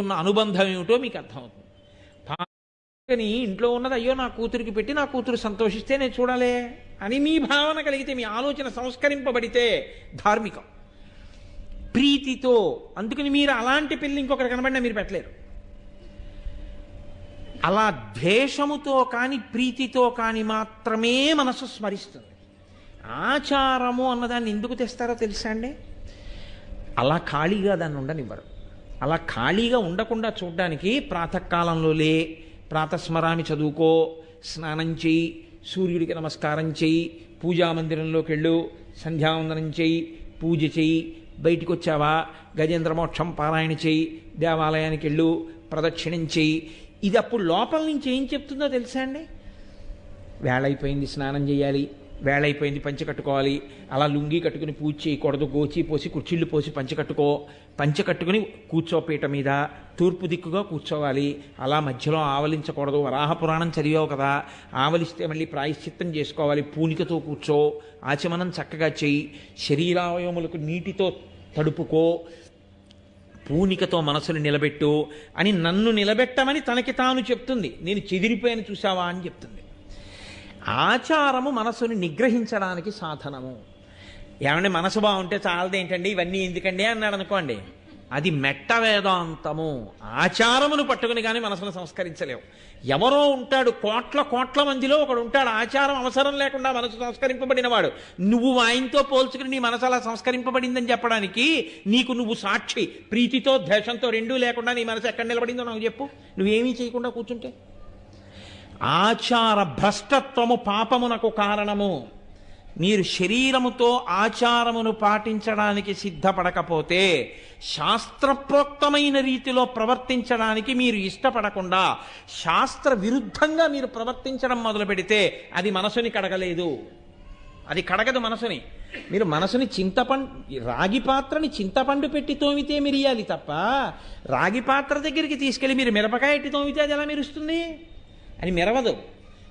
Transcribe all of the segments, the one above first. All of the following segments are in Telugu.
ఉన్న అనుబంధం ఏమిటో మీకు అర్థమవుతుంది. కానీ ఇంట్లో ఉన్నది అయ్యో నా కూతురికి పెట్టి నా కూతురు సంతోషిస్తే నేను చూడాలే అని మీ భావన కలిగితే మీ ఆలోచన సంస్కరింపబడితే ధార్మికం. ప్రీతితో అందుకని మీరు అలాంటి పెళ్ళి ఇంకొకరు కనబడినా మీరు పెట్టలేరు. అలా ద్వేషముతో కాని ప్రీతితో కాని మాత్రమే మనసు స్మరిస్తుంది. ఆచారము అన్నదాన్ని ఎందుకు తెస్తారో తెలుసా అండి? అలా ఖాళీగా దాన్ని ఉండనివ్వరు. అలా ఖాళీగా ఉండకుండా చూడడానికి ప్రాతకాలంలో లే ప్రాతస్మరామి చదువుకో స్నానం చేయి సూర్యుడికి నమస్కారం చేయి పూజామందిరంలోకి వెళ్ళు సంధ్యావందనం చేయి పూజ చేయి బయటికి వచ్చావా గజేంద్రమోక్షం పారాయణ చేయి దేవాలయానికి వెళ్ళు ప్రదక్షిణం చేయి. ఇది అప్పుడు లోపల నుంచి ఏం చెప్తుందో తెలుసా అండి? వేళైపోయింది స్నానం చేయాలి. వేళైపోయింది పంచె కట్టుకోవాలి. అలా లుంగి కట్టుకుని పూజ చేయకూడదు. గోచి పోసి కుర్చీళ్ళు పోసి పంచె కట్టుకో. పంచె కట్టుకుని కూర్చోపీట మీద. తూర్పు దిక్కుగా కూర్చోవాలి. అలా మధ్యలో ఆవలించకూడదు. వరాహ పురాణం చదివావు కదా. ఆవలిస్తే మళ్ళీ ప్రాయశ్చిత్తం చేసుకోవాలి. పూనికతో కూర్చో. ఆచమనం చక్కగా చేయి శరీరావయములకు నీటితో తడుపుకో. పూనికతో మనసును నిలబెట్టు అని నన్ను నిలబెట్టమని తనకి తాను చెప్తుంది. నేను చెదిరిపోయాను చూసావా అని చెప్తుంది. ఆచారము మనసుని నిగ్రహించడానికి సాధనము. ఏమంటే మనసు బాగుంటే చాలదేంటండి ఇవన్నీ ఎందుకండి అన్నాడు అనుకోండి. అది మెట్ట వేదాంతము ఆచారమును పట్టుకుని కానీ మనసును సంస్కరించలేవు. ఎవరో ఉంటాడు కోట్ల కోట్ల మందిలో ఒకడు ఉంటాడు. ఆచారం అవసరం లేకుండా మనసు సంస్కరింపబడినవాడు. నువ్వు ఆయనతో పోల్చుకుని నీ మనసు అలా సంస్కరింపబడిందని చెప్పడానికి నీకు నువ్వు సాక్షి. ప్రీతితో ద్వేషంతో రెండూ లేకుండా నీ మనసు ఎక్కడ నిలబడిందో నాకు చెప్పు. నువ్వేమీ చేయకుండా కూర్చుంటే? ఆచార భ్రష్టత్వము పాపమునకు కారణము. మీరు శరీరముతో ఆచారమును పాటించడానికి సిద్ధపడకపోతే శాస్త్రప్రోక్తమైన రీతిలో ప్రవర్తించడానికి మీరు ఇష్టపడకుండా శాస్త్ర విరుద్ధంగా మీరు ప్రవర్తించడం మొదలు పెడితే అది మనసుని కడగలేదు. అది కడగదు మనసుని. మీరు మనసుని చింతపండు రాగి పాత్రని చింతపండు పెట్టి తోమితే మిరియాలి తప్ప రాగి పాత్ర దగ్గరికి తీసుకెళ్ళి మీరు మిరపకాయ ఎట్టి తోమితే అది ఎలా మెరుస్తుంది? అని మెరవదు.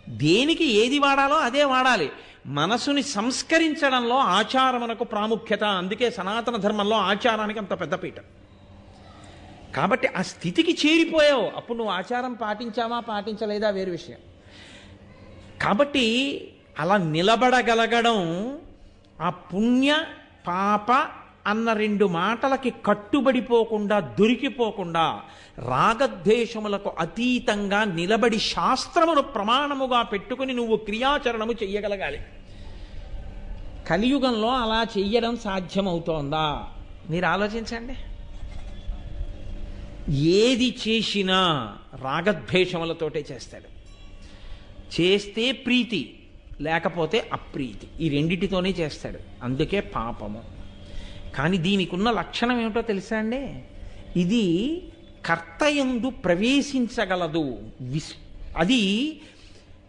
దేనికి ఏది వాడాలో అదే వాడాలి. మనసుని సంస్కరించడంలో ఆచారమునకు ప్రాముఖ్యత. అందుకే సనాతన ధర్మంలో ఆచారానికి అంత పెద్దపీట కాబట్టి ఆ స్థితికి చేరిపోయావు. అప్పుడు నువ్వు ఆచారం పాటించావా పాటించలేదా వేరు విషయం. కాబట్టి అలా నిలబడగలగడం ఆ పుణ్య పాప అన్న రెండు మాటలకి కట్టుబడిపోకుండా దొరికిపోకుండా రాగద్వేషములకు అతీతంగా నిలబడి శాస్త్రమును ప్రమాణముగా పెట్టుకుని నువ్వు క్రియాచరణము చెయ్యగలగాలి. కలియుగంలో అలా చెయ్యడం సాధ్యమవుతోందా? మీరు ఆలోచించండి. ఏది చేసినా రాగద్వేషములతోటే చేస్తాడు. చేస్తే ప్రీతి లేకపోతే అప్రీతి. ఈ రెండిటితోనే చేస్తాడు. అందుకే పాపము. కానీ దీనికి ఉన్న లక్షణం ఏమిటో తెలుసా అండి? ఇది కర్తయందు ప్రవేశించగలదు. విస్ అది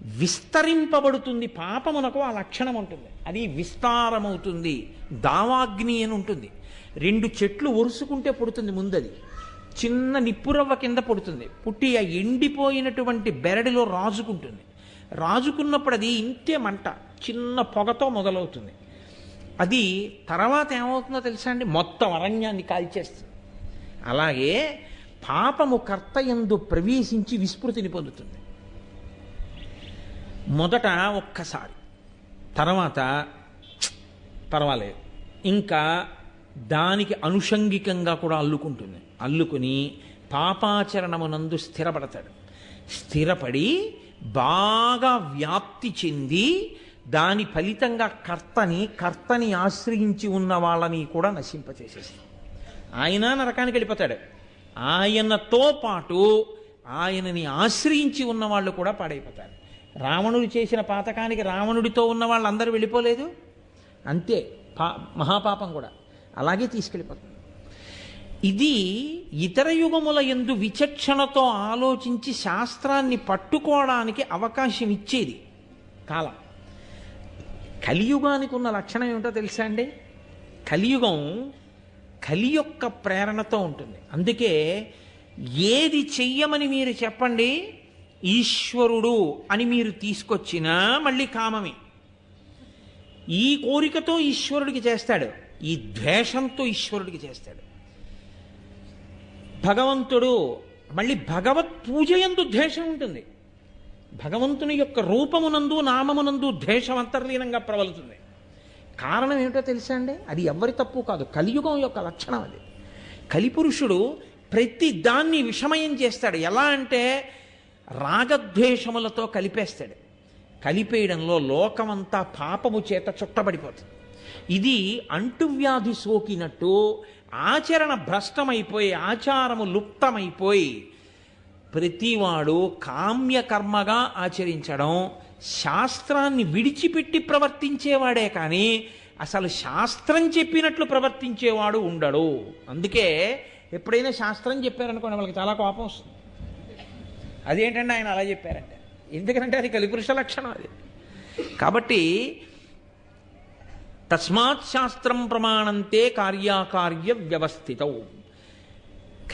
విస్తరింపబడుతుంది. పాపమునకు ఆ లక్షణం ఉంటుంది. అది విస్తారమవుతుంది. దావాగ్ని అని ఉంటుంది. రెండు చెట్లు ఒరుసుకుంటే పుడుతుంది ముందది. చిన్న నిప్పురవ్వ కింద పుడుతుంది. పుట్టి ఆ ఎండిపోయినటువంటి బెరడిలో రాజుకుంటుంది. రాజుకున్నప్పుడు అది ఇంతే మంట. చిన్న పొగతో మొదలవుతుంది. అది తర్వాత ఏమవుతుందో తెలుసా అండి? మొత్తం అరణ్యాన్ని కాల్చేస్తుంది. అలాగే పాపము కర్తయందు ప్రవేశించి విస్మృతిని పొందుతుంది. మొదట ఒక్కసారి. తర్వాత పర్వాలేదు. ఇంకా దానికి అనుషంగికంగా కూడా అల్లుకుంటుంది. అల్లుకుని పాపాచరణమునందు స్థిరపడతాడు. స్థిరపడి బాగా వ్యాప్తి చెంది దాని ఫలితంగా కర్తని కర్తని ఆశ్రయించి ఉన్న వాళ్ళని కూడా నశింపచేసేస్తాడు ఆయన నరకానికి వెళ్ళిపోతాడు. ఆయనతో పాటు ఆయనని ఆశ్రయించి ఉన్న వాళ్ళు కూడా పాడైపోతారు. రావణుడు చేసిన పాతకానికి రావణుడితో ఉన్న వాళ్ళందరూ వెళ్ళిపోలేదు. అంతే పా మహాపాపం కూడా. అలాగే తీసుకెళ్ళిపోతుంది ఇది ఇతర యుగముల ఎందు విచక్షణతో ఆలోచించి శాస్త్రాన్ని పట్టుకోవడానికి అవకాశం ఇచ్చేది కాలం. కలియుగానికి ఉన్న లక్షణం ఏమిటో తెలుసా అండి? కలియుగం కలి యొక్క ప్రేరణతో ఉంటుంది. అందుకే ఏది చెయ్యమని మీరు చెప్పండి ఈశ్వరుడు అని మీరు తీసుకొచ్చినా మళ్ళీ కామమే. ఈ కోరికతో ఈశ్వరుడికి చేస్తాడు ఈ ద్వేషంతో ఈశ్వరుడికి చేస్తాడు. భగవంతుడు మళ్ళీ భగవత్ పూజ ఎందు ద్వేషం ఉంటుంది. భగవంతుని యొక్క రూపమునందు నామమునందు ద్వేషం అంతర్లీనంగా ప్రబలుతుంది. కారణం ఏమిటో తెలుసా అండి? అది ఎవరి తప్పు కాదు కలియుగం యొక్క లక్షణం అది. కలిపురుషుడు ప్రతి దాన్ని విషమయం చేస్తాడు. ఎలా అంటే రాగద్వేషములతో కలిపేస్తాడు. కలిపేయడంలో లోకమంతా పాపము చేత చుట్టబడిపోతుంది. ఇది అంటువ్యాధి సోకినట్టు ఆచరణ భ్రష్టమైపోయి ఆచారము లుప్తమైపోయి ప్రతివాడు కామ్యకర్మగా ఆచరించడం శాస్త్రాన్ని విడిచిపెట్టి ప్రవర్తించేవాడే కానీ అసలు శాస్త్రం చెప్పినట్లు ప్రవర్తించేవాడు ఉండడు. అందుకే ఎప్పుడైనా శాస్త్రం చెప్పారనుకోండి వాళ్ళకి చాలా కోపం వస్తుంది. అదేంటంటే ఆయన అలా చెప్పారంటే. ఎందుకంటే అది కలిపురుష లక్షణం అది. కాబట్టి తస్మాత్ శాస్త్రం ప్రమాణంతే కార్యాకార్య వ్యవస్థితం.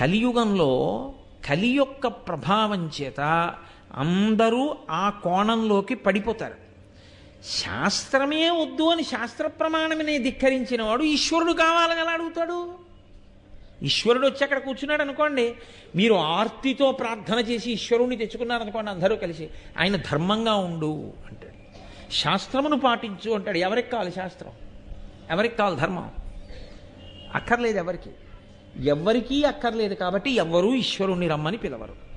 కలియుగంలో కలి యొక్క ప్రభావం చేత అందరూ ఆ కోణంలోకి పడిపోతారు. శాస్త్రమే వద్దు అని శాస్త్ర ప్రమాణమనే ధిక్కరించిన వాడు ఈశ్వరుడు కావాలని ఎలా అడుగుతాడు? ఈశ్వరుడు వచ్చి అక్కడ కూర్చున్నాడు అనుకోండి మీరు ఆర్తితో ప్రార్థన చేసి ఈశ్వరుణ్ణి తెచ్చుకున్నారు అనుకోండి అందరూ కలిసి ఆయన ధర్మంగా ఉండు అంటాడు. శాస్త్రమును పాటించు అంటాడు. ఎవరికి కావాలి శాస్త్రం? ఎవరికి కావాలి ధర్మం? అక్కర్లేదు ఎవరికి. ఎవ్వరికీ అక్కర్లేదు కాబట్టి ఎవ్వరూ ఈశ్వరుణ్ణి రమ్మని పిలవరు.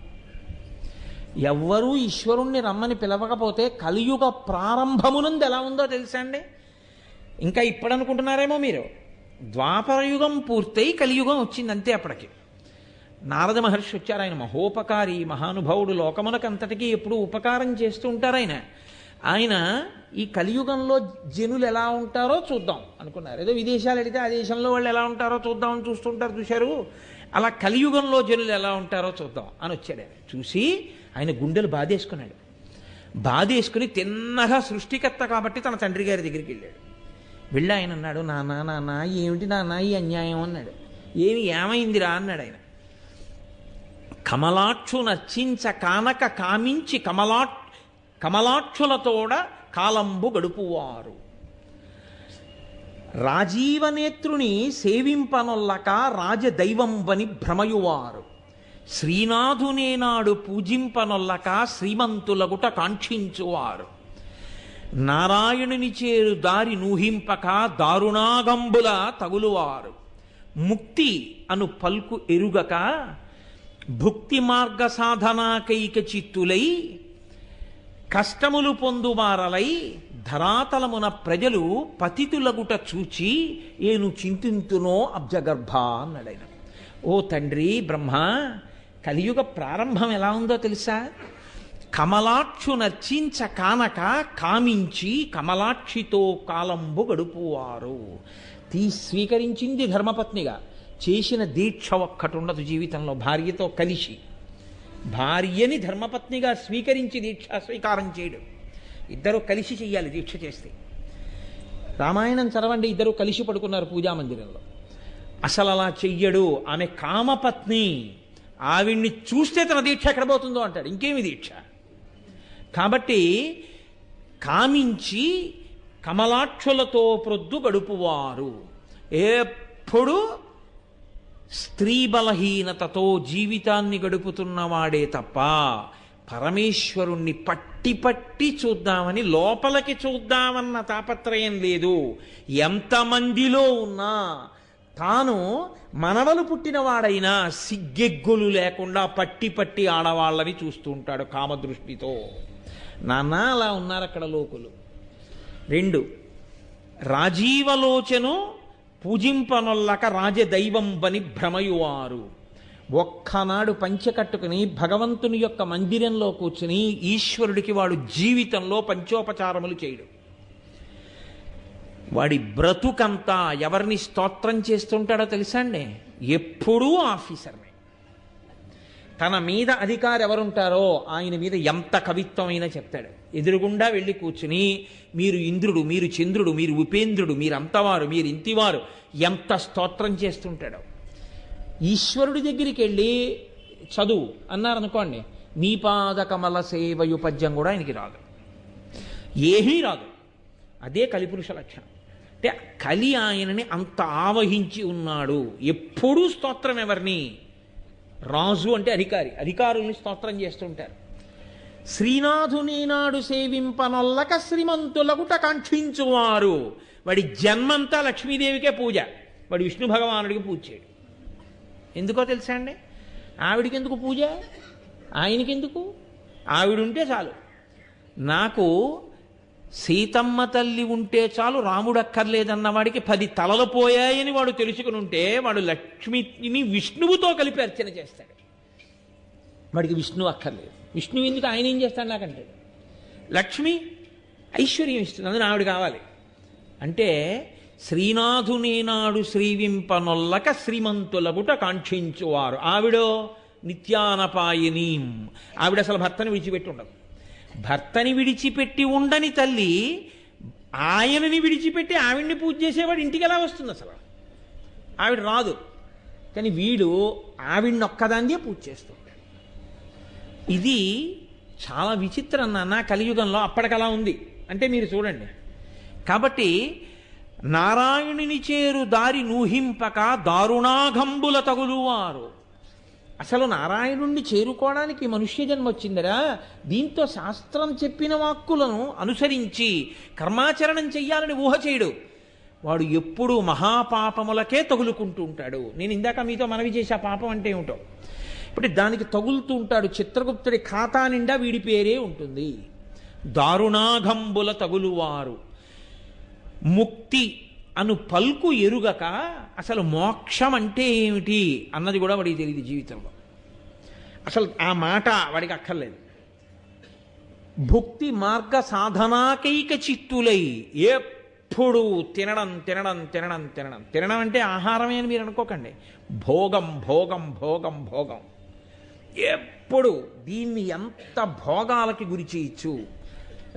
ఎవ్వరూ ఈశ్వరుణ్ణి రమ్మని పిలవకపోతే కలియుగ ప్రారంభమునంది ఎలా ఉందో తెలుసా అండి? ఇంకా ఇప్పుడు అనుకుంటున్నారేమో మీరు ద్వాపరయుగం పూర్తయి కలియుగం వచ్చింది అంతే అప్పటికి. నారద మహర్షి వచ్చారు ఆయన మహోపకారి మహానుభావుడు లోకమునకంతటికీ ఎప్పుడు ఉపకారం చేస్తూ ఉంటారు ఆయన. ఆయన ఈ కలియుగంలో జనులు ఎలా ఉంటారో చూద్దాం అనుకున్నారు. ఏదో విదేశాలు అడిగితే ఆ దేశంలో వాళ్ళు ఎలా ఉంటారో చూద్దామని చూస్తుంటారు చూశారు. అలా కలియుగంలో జనులు ఎలా ఉంటారో చూద్దాం అని వచ్చాడు ఆయన. చూసి ఆయన గుండెలు బాధేసుకున్నాడు. బాధేసుకుని తిన్నగా సృష్టికర్త కాబట్టి తన తండ్రి గారి దగ్గరికి వెళ్ళాడు. వెళ్ళి ఆయన అన్నాడు నానా నానా ఏమిటి నానా ఈ అన్యాయం? అన్నాడు. ఏమి ఏమైందిరా? అన్నాడు ఆయన. కమలాక్షు నర్చించ కానక కామించి కమలాక్షు కమలాక్షులతోడ కాలంబు గడుపువారు. రాజీవనేత్రుని సేవింపనొల్లక రాజదైవంబని భ్రమయువారు. శ్రీనాథునేనాడు పూజింపనొల్లక శ్రీమంతులగుట కాంక్షించువారు. నారాయణుని చేరు దారి నూహింపక దారుణాగంబుల తగులువారు. ముక్తి అను పల్కు ఎరుగక భుక్తి మార్గ సాధనాకైక చిత్తులై కష్టములు పొందువారలై ధరాతలమున ప్రజలు పతితులగుట చూచి ఏను చింతింతునో అబ్జగర్భ అన్నాడైన ఓ తండ్రి బ్రహ్మ కలియుగ ప్రారంభం ఎలా ఉందో తెలుసా? కమలాక్షు నర్చించ కానక కామించి కమలాక్షితో కాలంబు గడుపువారు. తీ స్వీకరించింది ధర్మపత్నిగా. చేసిన దీక్ష ఒక్కటి ఉండదు జీవితంలో భార్యతో కలిసి. భార్యని ధర్మపత్నిగా స్వీకరించి దీక్ష స్వీకారం చేయడం. ఇద్దరు కలిసి చెయ్యాలి దీక్ష చేస్తే. రామాయణం చదవండి ఇద్దరు కలిసి పడుకున్నారు పూజా మందిరంలో. అసలు అలా చెయ్యడు. ఆమె కామపత్ని. ఆవిడ్ని చూస్తే తన దీక్ష ఎక్కడ పోతుందో అంటాడు. ఇంకేమి దీక్ష? కాబట్టి కామించి కమలాక్షులతో ప్రొద్దు గడుపువారు. ఎప్పుడు స్త్రీ బలహీనతతో జీవితాన్ని గడుపుతున్నవాడే తప్ప పరమేశ్వరుణ్ణి పట్టి పట్టి చూద్దామని లోపలికి చూద్దామన్న తాపత్రయం లేదు. ఎంతమందిలో ఉన్నా తాను మనవలు పుట్టినవాడైనా సిగ్గెగ్గులు లేకుండా పట్టి పట్టి ఆడవాళ్ళని చూస్తూ ఉంటాడు కామదృష్టితో. నాన్న అలా ఉన్నారు అక్కడ లోకులు. రెండు రాజీవలోచను పూజింపనొల్లక రాజదైవం బని భ్రమయువారు. ఒక్కనాడు పంచెకట్టుకుని భగవంతుని యొక్క మందిరంలో కూర్చుని ఈశ్వరుడికి వాడు జీవితంలో పంచోపచారములు చేయడు. వాడి బ్రతుకంతా ఎవరిని స్తోత్రం చేస్తుంటాడో తెలుసా అండి? ఎప్పుడూ ఆఫీసర్నే. తన మీద అధికారు ఎవరుంటారో ఆయన మీద ఎంత కవిత్వమైనా చెప్తాడు. ఎదురుగుండా వెళ్ళి కూర్చుని మీరు ఇంద్రుడు మీరు చంద్రుడు మీరు ఉపేంద్రుడు మీరు అంతవారు మీరు ఇంతివారు ఎంత స్తోత్రం చేస్తుంటాడో. ఈశ్వరుడి దగ్గరికి వెళ్ళి చదువు అన్నారనుకోండి నీపాద కమల సేవయు కూడా ఆయనకి రాదు. ఏమీ రాదు. అదే కలిపురుష లక్షణం. అంటే కలి ఆయనని అంత ఆవహించి ఉన్నాడు. ఎప్పుడూ స్తోత్రం ఎవరిని? రాజు అంటే అధికారి. అధికారుల్ని స్తోత్రం చేస్తుంటారు. శ్రీనాథుని నాడు సేవింపనొల్లక శ్రీమంతులగుట కాంక్షించువారు. వాడి జన్మంతా లక్ష్మీదేవికే పూజ. వాడు విష్ణు భగవానుడికి పూజ చేయడు. ఎందుకో తెలుసా అండి? ఆవిడికి ఎందుకు పూజ? ఆయనకెందుకు? ఆవిడుంటే చాలు. నాకు సీతమ్మ తల్లి ఉంటే చాలు రాముడు అక్కర్లేదన్న వాడికి పది తలలు పోయాయని వాడు తెలుసుకుని ఉంటే వాడు లక్ష్మిని విష్ణువుతో కలిపి అర్చన చేస్తాడు. వాడికి విష్ణు అక్కర్లేదు. విష్ణువు ఎందుకు ఆయన ఏం చేస్తాడు నాకంటే? లక్ష్మి ఐశ్వర్యం ఇస్తుంది అందులో ఆవిడ కావాలి. అంటే శ్రీనాథుని నాడు శ్రీవింపనొల్లక శ్రీమంతులబుట కాంక్షించువారు. ఆవిడో నిత్యానపాయనీం. ఆవిడ అసలు భర్తని విడిచిపెట్టి ఉండదు. భర్తని విడిచిపెట్టి ఉండని తల్లి ఆయనని విడిచిపెట్టి ఆవిడ్ని పూజ చేసేవాడు ఇంటికి ఎలా వస్తుంది అసలు? ఆవిడ రాదు. కానీ వీడు ఆవిడ్ని ఒక్కదాన్నే పూజ చేస్తాడు. ఇది చాలా విచిత్రం నాన్న కలియుగంలో అప్పటికలా ఉంది. అంటే మీరు చూడండి. కాబట్టి నారాయణుని చేరు దారి నూహింపక దారుణాఘంబుల తగులువారు. అసలు నారాయణుణ్ణి చేరుకోవడానికి మనుష్య జన్మ వచ్చిందరా. దీంతో శాస్త్రం చెప్పిన వాక్కులను అనుసరించి కర్మాచరణం చెయ్యాలని ఊహ చేయడు. వాడు ఎప్పుడూ మహాపాపములకే తగులుకుంటూ ఉంటాడు. నేను ఇందాక మీతో మనవి చేసే పాపం అంటే ఏమిటో? ఇప్పుడు దానికి తగులుతూ ఉంటాడు. చిత్రగుప్తుడి ఖాతా నిండా వీడి పేరే ఉంటుంది. దారుణాఘంబుల తగులువారు. ముక్తి అను పల్కు ఎరుగక అసలు మోక్షం అంటే ఏమిటి అన్నది కూడా వాడికి తెలియదు జీవితంలో. అసలు ఆ మాట వాడికి అక్కర్లేదు. భుక్తి మార్గ సాధనాకైక చిత్తులై ఎప్పుడు తినడం తినడం తినడం తినడం. తినడం అంటే ఆహారమే అని మీరు అనుకోకండి. భోగం భోగం భోగం భోగం. ఎప్పుడు దీన్ని ఎంత భోగాలకి గురి చేయొచ్చు?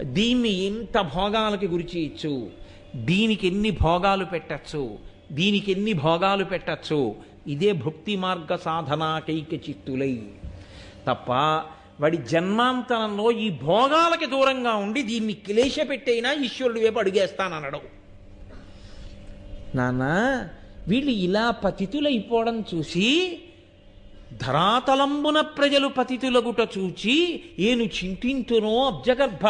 దీన్ని ఎంత భోగాలకి గురి చేయొచ్చు? దీనికి ఎన్ని భోగాలు పెట్టచ్చు? దీనికి ఎన్ని భోగాలు పెట్టచ్చు? ఇదే భక్తి మార్గ సాధనాకైక చిత్తులై. తప్ప వాడి జన్మాంతరంలో ఈ భోగాలకి దూరంగా ఉండి దీన్ని క్లేశ పెట్టైనా ఈశ్వరుడు వైపు అడుగేస్తాననడం నాన్న వీళ్ళు ఇలా పతితులైపోవడం చూసి ధరాతలంబున ప్రజలు పతితులగుట చూచి ఏను చింతింతునో అబ్జగర్భ.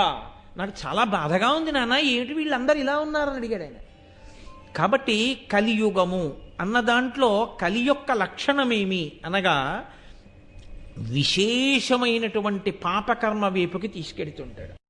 నాకు చాలా బాధగా ఉంది నాన్న ఏమిటి వీళ్ళందరూ ఇలా ఉన్నారని అడిగాడు ఆయన. కాబట్టి కలియుగము అన్న దాంట్లో కలి యొక్క లక్షణమేమి అనగా విశేషమైనటువంటి పాపకర్మ వైపుకి తీసుకెడుతుంటాడు.